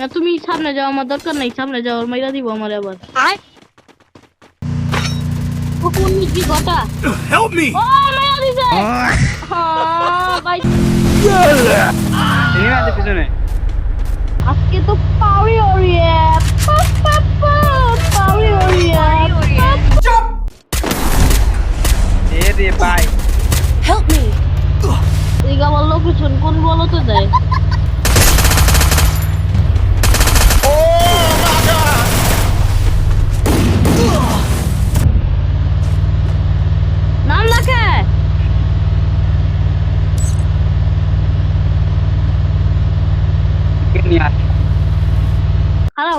না তুমি সামনে যাও আমার দরকার নাই সামনে যাও মাইরা দিব আমার আবার। আয়। ও কোন মিষ্টি কথা Help me! ও মাইরা দিছে! হ্যাঁ ভাই আছে পিছনে। আজকে তো পাওয়ারই ওরিয়ে পাউরি ওরিয়ে এ রে ভাই হেল্প মি এই আমার লোকেশন কোন বলো তো দেয় নাম লেখে কে নিয়ে আস হ্যালো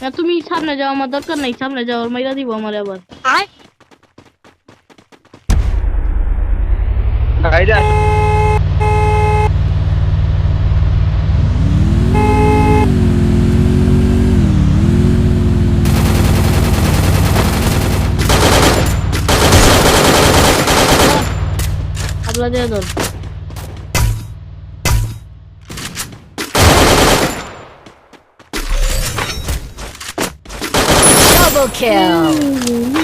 না তুমি সামনে যাও আমার দরকার নাই সামনে যাও মাইরা দিব আমার আবার। আয়। গাড়িতে Double kill.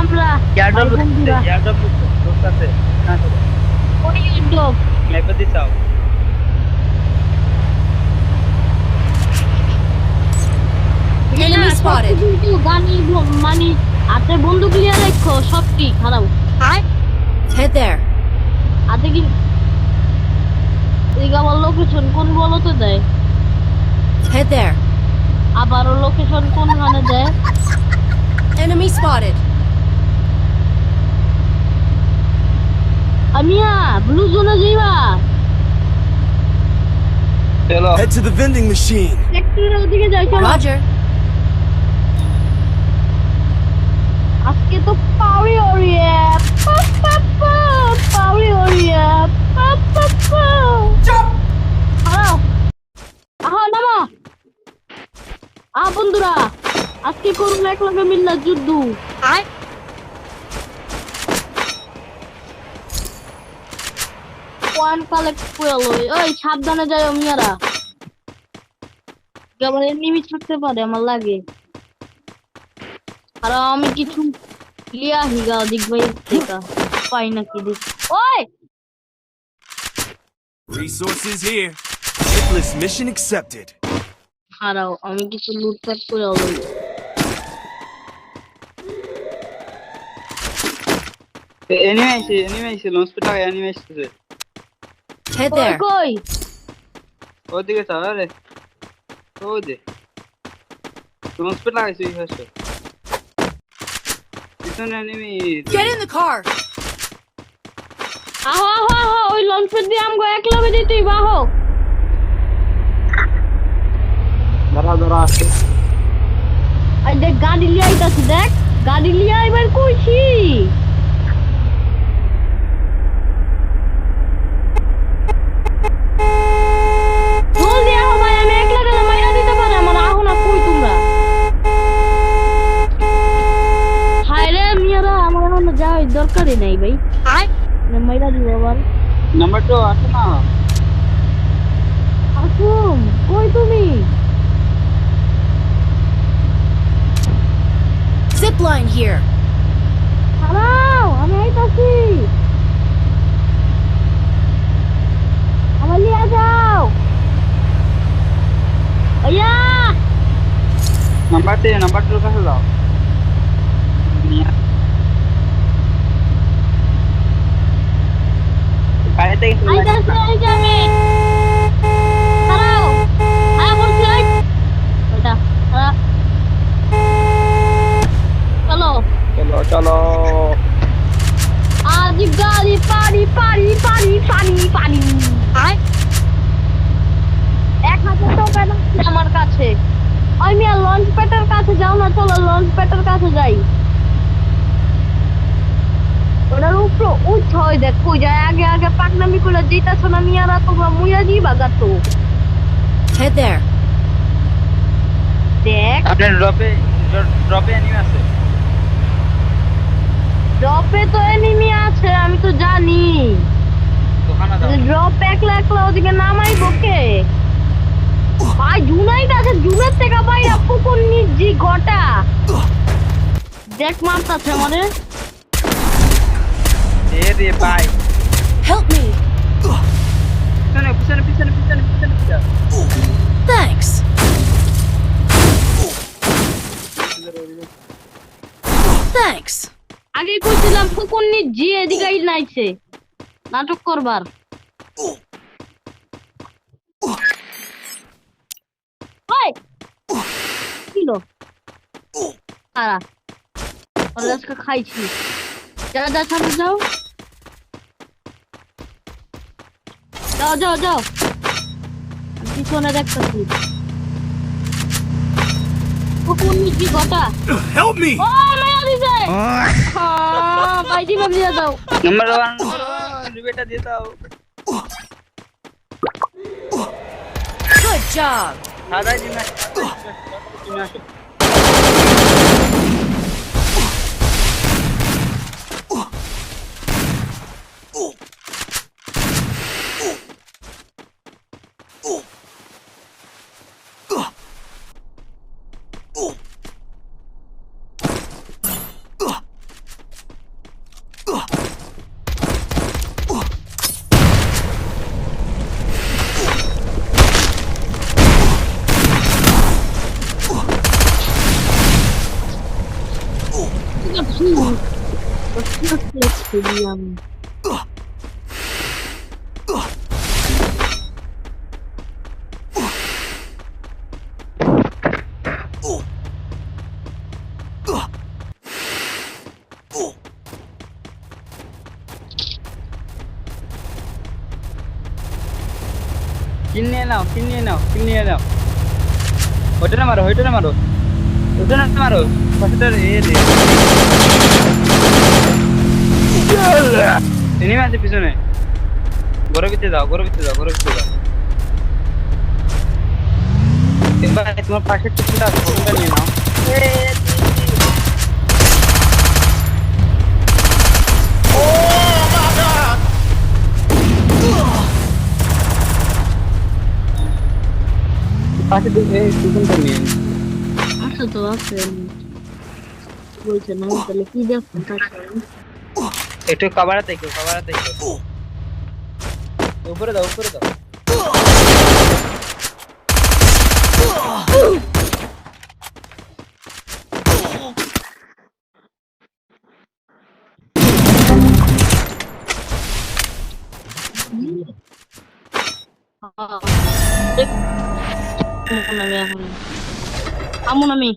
আমরা ইয়ারডপ ইয়ারডপ করতে না ইয়ারডপ ম্যাপে দিছাও enemy spotted. গানি মানে হাতে বন্দুক নিয়ে রাখো সব কি খারাপ। Hi head there. হাতে কি দিগা বল লোকেশন কোন বলো তো দেয়? Head there. আবারও লোকেশন কোন কোনখানে দেয়? আমিয়া ব্লু জোনে যাইবা Head to the vending machine. ফ্যাক্টরির ওদিকে যাই চলো roger. আজকে তো পাউরি ওরিয়ে পাউরি ওরিয়ে হ্যালো আহ নামো আহ বন্ধুরা আজকে করুন এক লগে মিল্লা যুদ্ধ। আয়। পয়েন্ট কালেক্ট করে লই ওই সাবধানে যাই মিয়ারা। কেবল এনিমি থাকতে পারে আমার লাগে। আর আমি কিছু লিয়া হিগা দিক ভাই দেখা পাই নাকি দেখ ওই! Resources here. Hitless mission accepted. হারাও আমি কিছু লুটপাট করে লই এনিমি আইছে লঞ্চ পেটা এনিমি আইছে head there. কই ওদিকে চালা রে ওই দে তুমি স্পিড লাগাইছো এই হাসে পিছনে enemy Get in the car. আহো আহো আহো ওই লঞ্চের দিয়ে আমগো একলা বেজে তুই বাহো ধরা ধরা আছে আর দেখ গাড়ি লিয়ে আইতাছে দেখ। গাড়ি লিয়ে এবার কইছি। নাই ভাই। আয়। না দিব আবার নাম্বার তো আছে না? আসুম কই তুমি? Zip line here দাঁড়াও আমি আইতাছি। আমার লিয়া যাও। নাম্বার দে নাম্বার তোর কাছে দাও নিয়ে আয়। গাড়িতে গেছে আইতাছি এই যে আমি দাঁড়াও আয়া বলছি ওই ওইটা চলো চলো চলো আজ গাড়ি আয় এক হাজার টাকা আমার কাছে। ওই মিয়া লঞ্চ প্যাডের কাছে যাও না চলো লঞ্চ প্যাডের কাছে যাই। ওটার উপরে উচ্চ হয় দেখ কই যায় আগে আগে পাকনামি করে দিতেছ না মিয়ারা তোমরা মুইয়া দিবা গাতো Head there. দেখ। আপনার ড্রপে ড্রপে অ্যানিমে আছে? ড্রপে তো এনিমি আছে আমি তো জানি। দোকানে দাও। ড্রপ একলা একলা ওদিকে নামাই বকে ভাই জুনাইট আছে জুনের থেকে ভাই পুকুর নিজি গোটা দেখ মারতাছে আমারে। এ রে ভাই Help me. পিছনে পিছনে পিছনে পিছনে পিছনে Thanks. Thanks. আগে কইছিলাম পুকুর নিজি এদিকে নাইছে। নাটক করবার। ওই! কিলো আরা আজকে খাইছি। যা যা সামনে যাও। যাও যাও যাও। পিছনে দেখতেছি। পুকুর নিজি গোটা Help me! ও মায়া দিছে! হ্যাঁ বাইদি ভাব দিয়ে দাও নাম্বার ওয়ান রিবেটা দিয়ে দাও। Good job. সাদাই দিন তুমি আসো আমি কিন নিয়ে নাও কিন নিয়ে নাও কিন নিয়ে নাও ওইটা না মারো ওইটা না মারো ওইটা না মারো পাশেটা এ রে এনিমে আছে পিছনে। ঘরের ভিতরে যাও ঘরের ভিতরে যাও ঘরের ভিতরে যাও। এবার তোমার পাশে টুকটা আছে ওটা নিয়ে নাও। পাশে টুকটা নিয়ে আছে তো আছে বলছে না তাহলে কি দেখো একটু কভারে দেখো কভারে দেখো। উপরে দাও উপরে দাও। আমন আমি আমি